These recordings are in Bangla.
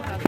Gracias.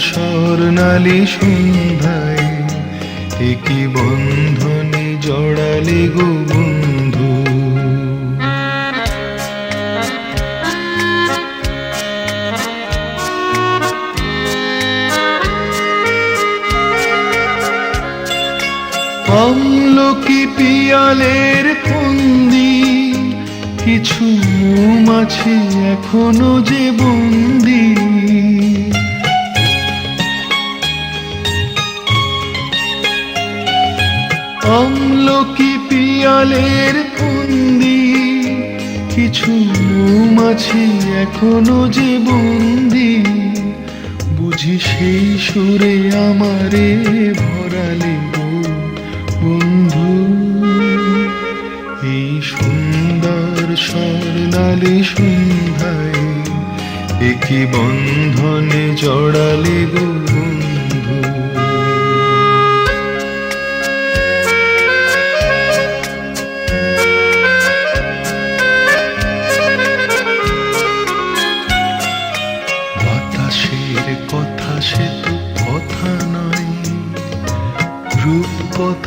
স্বর্ণালী সন্ধ্যায় একই বন্ধনে জড়ালে গো বন্ধু। আমলকি পিয়ালের ফন্দি, কিছু মৌমাছি এখনও যে বন্দি। আমলকি পিয়ালের ফন্দি কিছু মৌমাছি এখনও যে বন্দি। বুঝি সেই সুরে আমারে ভরালে বন্ধু। এই সুন্দর স্বর্ণালী সন্ধ্যায় একই বন্ধনে জড়ালে গো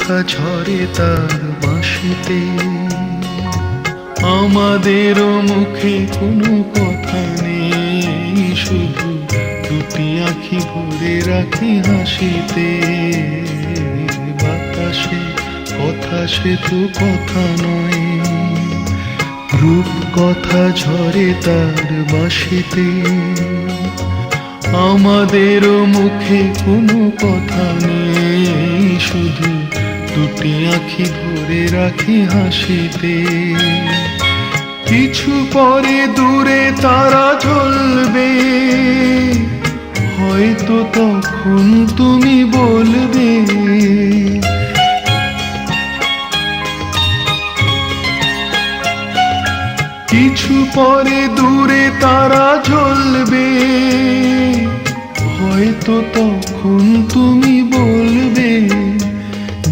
কথা ঝরে তার বাঁশিতে আমাদেরও মুখে কোনো কথা নেই, শুধু দুটি আঁখি ভরে রাখি হাসিতে। বাতাসে কথা সে তো কথা নয় রূপ কথা ঝরে তার বাঁশিতে আমাদেরও মুখে কোনো কথা নেই, শুধু দুটি আখি ভরে রাখি হাসিতে। কিছু পরে দূরে তারা জ্বলবে হয়তো তখন তুমি বলবে, কিছু পরে দূরে তারা জ্বলবে হয়তো তখন তুমি বলবে।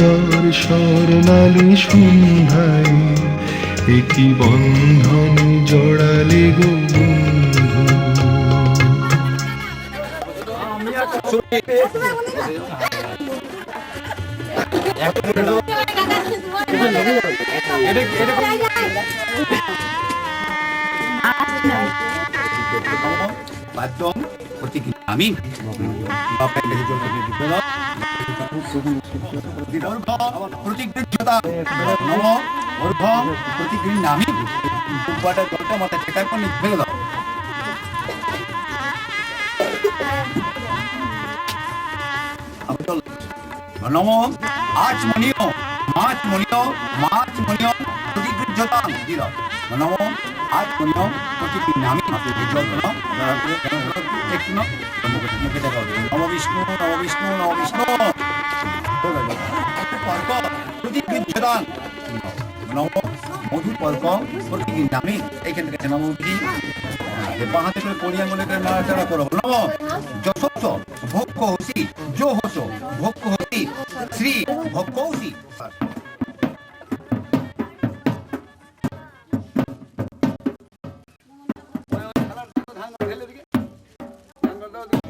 সুন্দর স্বর্ণালী সন্ধ্যায়। একই বন্ধন জড়ালে গো বাদ্যম প্রতিক্রিয়ামি প্রতিকৃত্যতা নম ঊর্ধ্বম প্রতিক্রিয়ামি দুব্বাটা জলটা মাথায় ঠেকার পর ফেলে দাও আমি চল নম আচমনীয় মাচমনীয় মাচমনীয় বিদ্যতাং দিল নম পুণ্যম প্রতিটি নামে নাম একটু নাম পর্ক প্রতি বিদ্যতাং নম মধু পর্ক প্রতিটি নামে এইখান থেকে নম হাতে করে কোনি আঙুলে করে নাড়াচাড়া করো। নম যশস্ব ভক্ষ হসি, যো হস, ভক্ষ হসি, শ্রী ভক্ষ হসি। বাবুর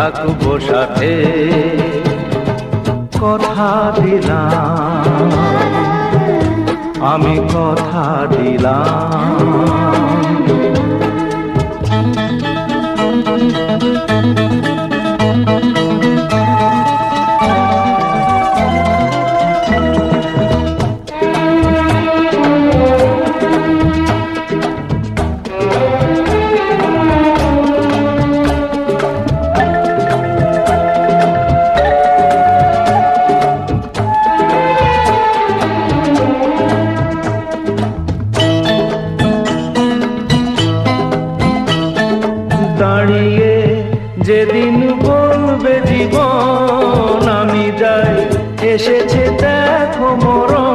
থাকব সাথে। কথা দিলাম আমি কথা দিলাম। দাঁড়িয়ে যেদিন বলবে জীবন আমি যাই। এসেছে দেখো মরণ।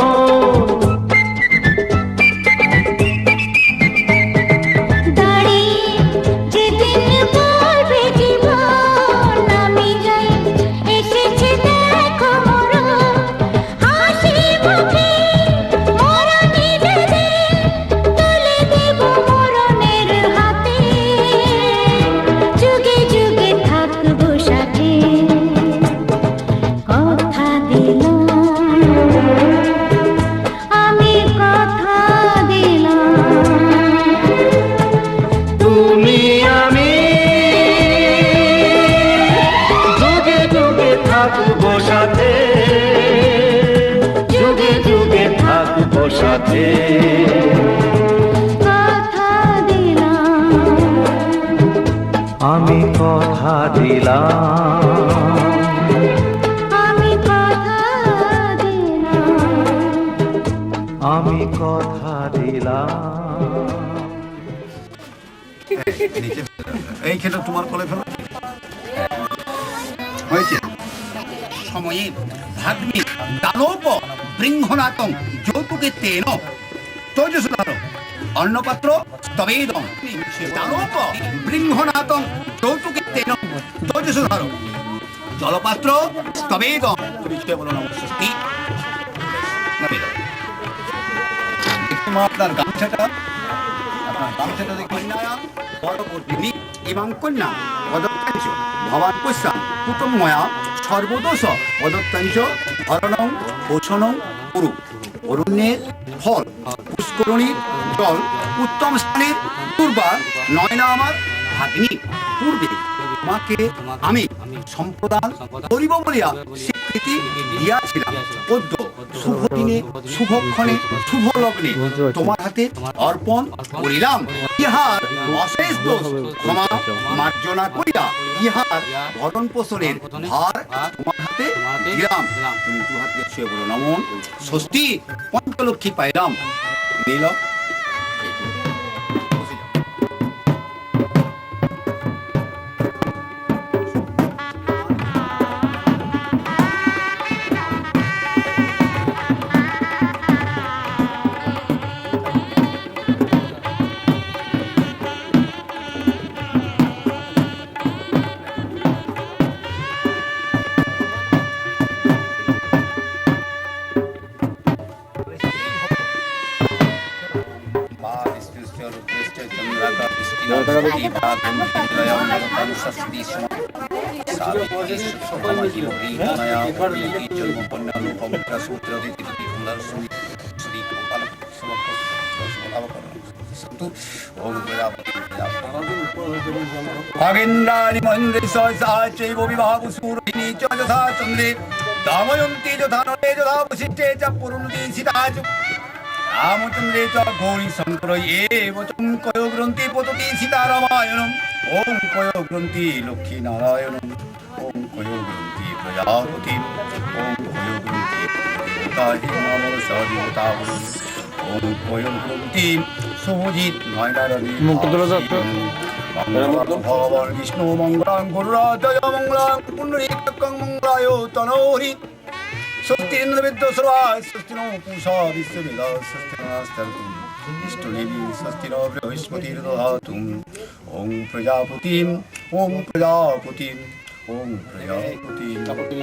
সাথে। কথা দিলাম। আমি কথা দিলাম। আমি কথা দিলাম। আমি কথা দিলাম। এই খেলে তোমার কলে ফেলো। হয়েছে? সময়ে ভাগ্নি দালোপ বৃংহনাতং যৌতুকে তেন। তৈজসুধার অন্নপাত্র স্তবেদং। দালোপ বৃংহনাতং যৌতুকে তেন। তৈজসুধার জলপাত্র স্তবেদং। তুমি বলো নমঃ ষষ্ঠী নামিয়ে দাও। একটু মা আপনার গামছাটা আপনার গামছাটা দেখুন। পরবর্তী এবং কন্যা ভবান পশ্যা কুটুম ময়া, সর্বদোষ পদত্তাঞ্চ ভরণং পোষণং কুরু। অরণ্যের ফল পুষ্করণীর জল, উত্তম স্থানের দুর্বার নয়না আমার ভাগ্নি, পূর্বে মাকে আমি সম্প্রদান করিব বলিয়া স্বীকৃতি দিয়াছিলাম। পদ্য, শুভ দিনে শুভক্ষণে শুভ লগ্নে তোমার হাতে অর্পণ করিলাম। ইহার অশেষ দোষ ক্ষমা মার্জনা ইহার ভরণ পোষণের ভার তোমার হাতে দিলাম। তুমি দু বলো নমন। ষষ্ঠী পঞ্চলক্ষী পাইলাম নীল খগেন্দ্রাণি মহেন্দ্রে সহস্রাচৈব বিভাগু সুরহিণী চ যথা চন্দ্রে দাময়ন্তি যথা নলে যথা বশিষ্ঠে চ পুরুন্তি সীতা চ। রামচন্দ্রে চ গৌরী শঙ্কর এব চম কয় সীতারামায়ণম ওম কয় গ্রন্থি লক্ষ্মী নারায়ণম ওম কয় গ্রন্থি প্রজাপতি ওম কয় গ্রন্থি ওম কয় গ্রন্থি শুভজিৎ নয়নারী মুক্ত ভগবান বিষ্ণু মঙ্গলাং গুরুরাজয় মঙ্গলাং পুণ্ডরীকং মঙ্গলায় তনোহরি স্বস্তিন্দ্রবিদ্য সর্বায় স্বস্তি নো পূষা বিশ্ববেদ স্বস্তি নাস্তু ইষ্টদেবী স্বস্তি নো বৃহস্পতির্দধাতুম ওম প্রজাপতিম ওম প্রজাপতিম ওম প্রজাপতিম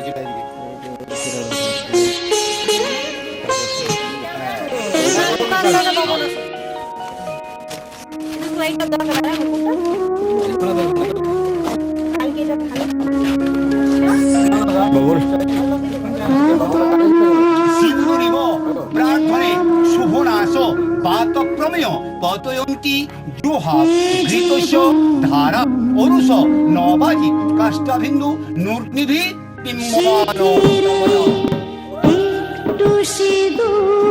সিন্ধুরিব প্রমেয় পতয়ন্তি জুহা ঘৃতস্য ধারা অরুষ নবাজি কাষ্টাভিন্দু নূর্নিভি পিম্বানো একটু সিঁদুরে।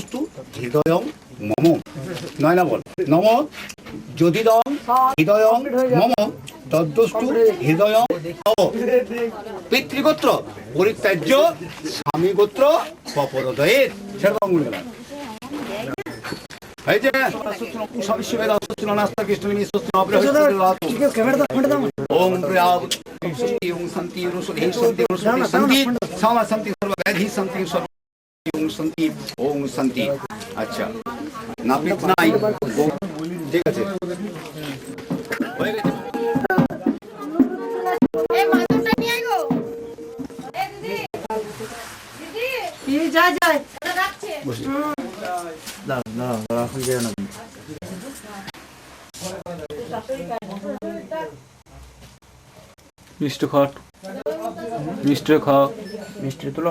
তদ্দস্তু হৃদয়ং মম। নয় না বল। নম যদিদং হৃদয়ং মম। তদ্দস্তু হৃদয়ং পিতৃগোত্র পরিত্যাজ্য স্বামী গোত্র পপরদয়ের সেরকম এই যে সবিশ্ববেদ অসুস্থ নাস্তা কৃষ্ণ নিঃস্বস্ত ওম সন্তি সন্তি সন্তি সন্তি সন্তি সর্বব্যাধি সন্তি সর্ব সন্তি ওম সন্তি আচ্ছা। নাপিত নাই ঠিক আছে। হয়ে গেছে। মিষ্টি খট মিষ্টি খাও। মিষ্টি তুলো।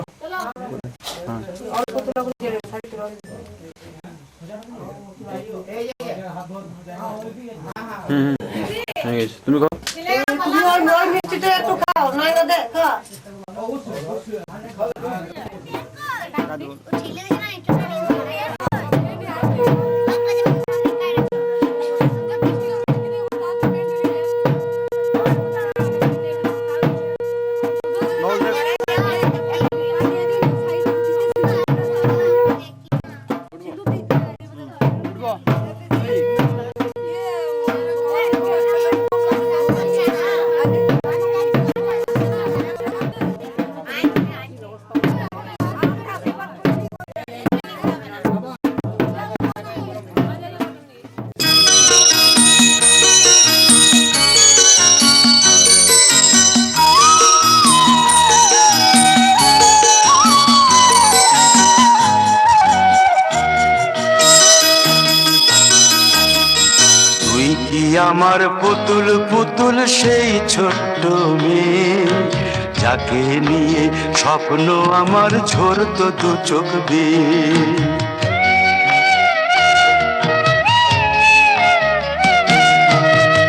যাকে নিয়ে স্বপ্ন আমার ঝরতো দু চোখ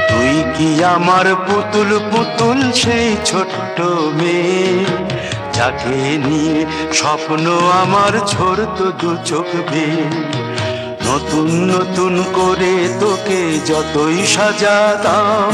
তুই কি আমার পুতুল পুতুল সেই ছোট্ট মেয়ে? যাকে নিয়ে স্বপ্ন আমার ঝরতো দু চোখ নতুন নতুন করে তোকে যতই সাজাতাম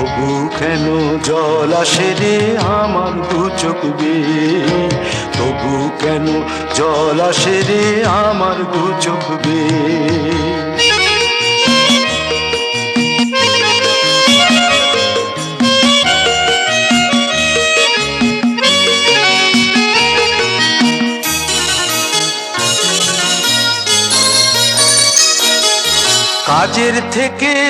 তবু কেন জল আসে রে আমার দু চোখ তবু কেন জল আসে রে আমার দু চোখ কাজের থেকে